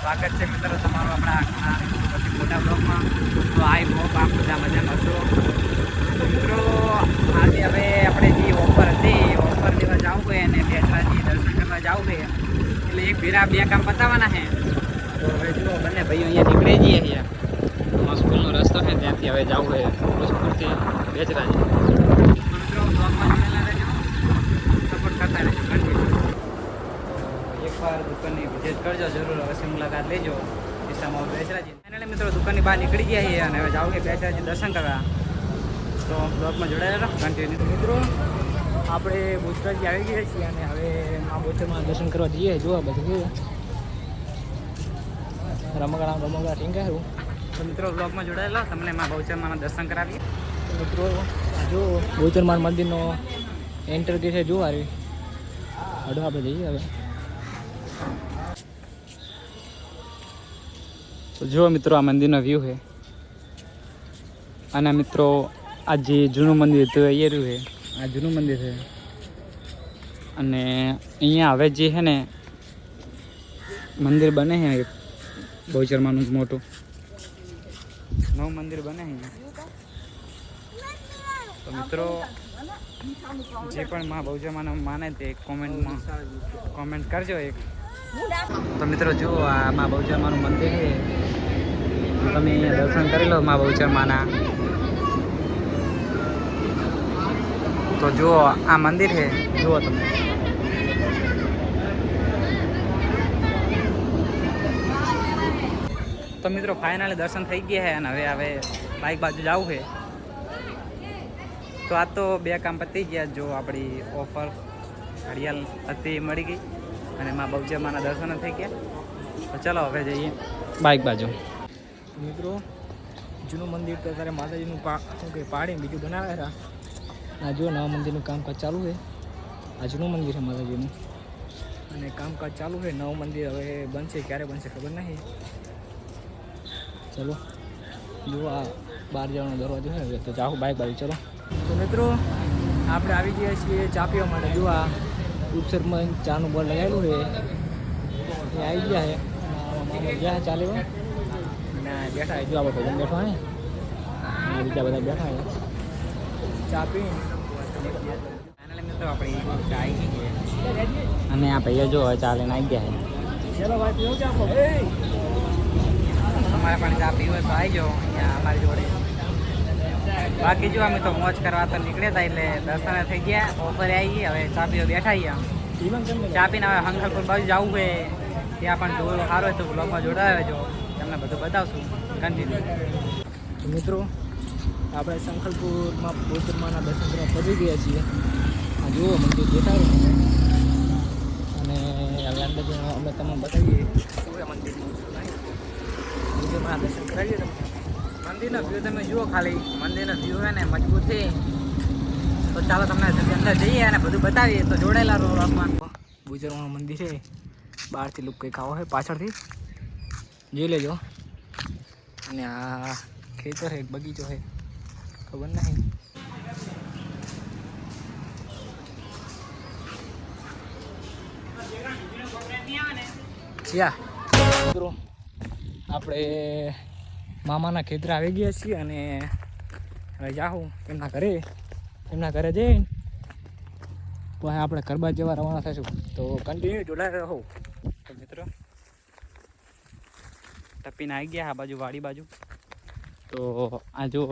સ્વાગત છે મિત્રો તમારું આપણા પછી મોટા બ્લોગમાં. તો આઈ હોપ આપ બધા મજામાં છો? તો મિત્રો, આજે હવે આપણે જે ઓફર હતી ઓફર લેવા જવું હોય અને બેઠાજી દર્શન કરવા જવું હોય એટલે એક ભેરા બે કામ પતાવવાના છે. તો હવે જુઓ બંને ભાઈઓ અહીંયા નીકળી જઈએ અહીંયા સ્કૂલનો રસ્તો છે, ત્યાંથી હવે જવું હોય પુષ્પુરથી બેચરાજી. મિત્રો, બ્લોગમાં જોડાયેલા રહેજો. સપોર્ટ કરતા રહેજો. એકવાર દુકાનની વિઝિટ કરજો, જરૂર અવશ્ય મુલાકાત લેજો. કિસ્સામાં બેસરાજી. ફાઇનલી મિત્રો, દુકાનની બહાર નીકળી ગયા છીએ અને હવે જાઓ કે બેસરાજી દર્શન કરવા. તો બ્લોગમાં જોડાયેલા કન્ટિન્યુ મિત્રો, આપણે બોચરાજી આવી ગયા છીએ અને હવે મા બોચરમાં દર્શન કરવા જઈએ. જોવા બધું. કેવું રમકડા રમકડા ટીંગાયું તો મિત્રો, બ્લોગમાં જોડાયેલા તમને મા બહુચરમાના દર્શન કરાવીએ. મિત્રો, જો બહુચરમાન મંદિરનો એન્ટર ગેટ છે જોવા આવી હડો આપણે જઈએ હવે. તો જુઓ મિત્રો આ મંદિરનો વ્યૂ છે. અને મિત્રો આ જે જૂનું મંદિર હતું એ રહ્યું છે. આ જૂનું મંદિર છે. અને અહીંયા હવે જે છે ને મંદિર બને છે એક બહુચરમાનું મોટું. નવું મંદિર બને છે. તો મિત્રો જે પણ મા બહુચરમાનું માને તે કોમેન્ટમાં કોમેન્ટ કરજો એક. તો મિત્રો જુઓ, આ મા બહુચરમાનું મંદિર છે. તમે દર્શન કરી લો મા બહુચરમાના. તો જુઓ, આ મંદિર છે. જુઓ તમે. તો મિત્રો ફાઇનલી દર્શન થઈ ગયા છે અને હવે હવે બાઇક બાજુ જવું છે. તો આ તો બે કામ પતી ગયા. જો આપણી ઓફર ઘડિયાળ હતી મળી ગઈ. અને માં બહુચરમાના દર્શન થઈ ગયા. તો ચલો હવે જઈએ. બાઇક બાજુ. મિત્રો જૂનું મંદિર તો ત્યારે માતાજીનું શું કે પાડી બીજું બનાવ્યા હતા. આ જો નવા મંદિરનું કામકાજ ચાલુ છે. આ જૂનું મંદિર છે માતાજીનું. અને કામકાજ ચાલુ છે નવું મંદિર હવે બનશે ક્યારે બનશે ખબર નહીં. ચલો જો આ બહાર જવાનો દરવાજો છે હવે તો જાઓ બાઇક બાજુ ચલો. તો મિત્રો આપણે આવી ગયા છીએ ચાપીઓ માટે જો આ. ઉપસરમાં ચાનું બોર્ડ લગાવેલું છે. એ આવી ગયા છે. ગયા ચાલે અને બેઠા જો આપણે ભજન બેઠા અને બીજા બધા બેઠા છે. ચા પી મિત્રો આપણી ચા આવી ગઈ અને આ ભાઈઓ જો હવે લઈને આવી ગયા છે. ચલો ભાઈ પીવો ચા તમારે પણ ચા પીવો તો આવી જાઓ. અહીંયા અમારી જોડે બાકી જો અમે તો મોજ કરવા તો નીકળ્યા હતા એટલે દર્શન થઈ ગયા ઓફરે આવી હવે ચા પીવા બેઠા ગયા ચા પીને હવે હંગલપુર બાજુ જવું હોય ત્યાં પણ જોવું સારું હોય તો બ્લોગમાં જોડાવે જો તમને બધું બતાવશું. કન્ટિન્યુ મિત્રો, આપણે શંખલપુરમાં બૌદ્ધમાના દર્શન કરવા પહોંચી ગયા છીએ. આ જુઓ, મંદિર દેખાડ્યું અને હવે અંદર અમે તમને બતાવીએ શું છે મંદિરનું શું નહીં મંદિરમાં દર્શન કરાવીએ તમને મંદિરનો વ્યૂ તમે જુઓ ખાલી. મંદિરનો વ્યૂ છે ને મજબૂત છે. તો ચાલો તમને અંદર જઈએ અને બધું બતાવીએ. તો જોડાયેલા રહો રોકમાં બુજરવાનું મંદિર છે. બહારથી લુક કંઈક આવો છે, પાછળથી. જોઈ લેજો. અને આ ખેતર છે બગીચો છે. ખબર નહીં. આપણે મામાના ખેતરા આવી ગયા છીએ અને હવે જાઉં એમના ઘરે. એમના ઘરે જઈને પછી આપણે ગરબા જેવા રવાના થઈશું. તો કન્ટિન્યુ જોડાઈ રહો. તો મિત્રો, ટપીને આવી ગયા આ બાજુ વાડી બાજુ. તો આ જો